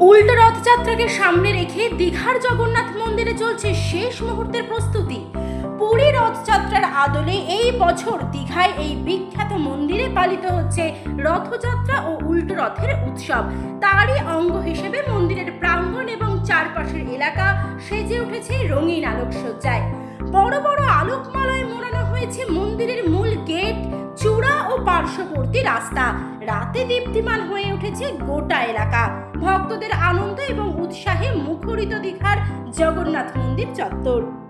রথযাত্রাকে সামনে রেখে দীঘার জগন্নাথ মন্দিরে চলছে শেষ মুহূর্তের প্রস্তুতি। পুরী রথযাত্রার আদলে এই বছর দীঘায় এই বিখ্যাত মন্দিরে পালিত হচ্ছে রথযাত্রা ও উল্টো রথের উৎসব। তারই অঙ্গ হিসেবে মন্দিরের প্রাঙ্গণ এবং চারপাশের এলাকা সেজে উঠেছে রঙিন আলোকসজ্জায়। বড় বড় আলোকমালায় মোড়ানো হয়েছে মন্দিরের মূল গেট, চূড়া ও পার্শ্ববর্তী রাস্তা। রাতে দীপ্তিমান হয়ে উঠেছে গোটা এলাকা। ভক্তদের আনন্দ এবং উৎসাহে মুখরিত দীঘার জগন্নাথ মন্দির চত্বর।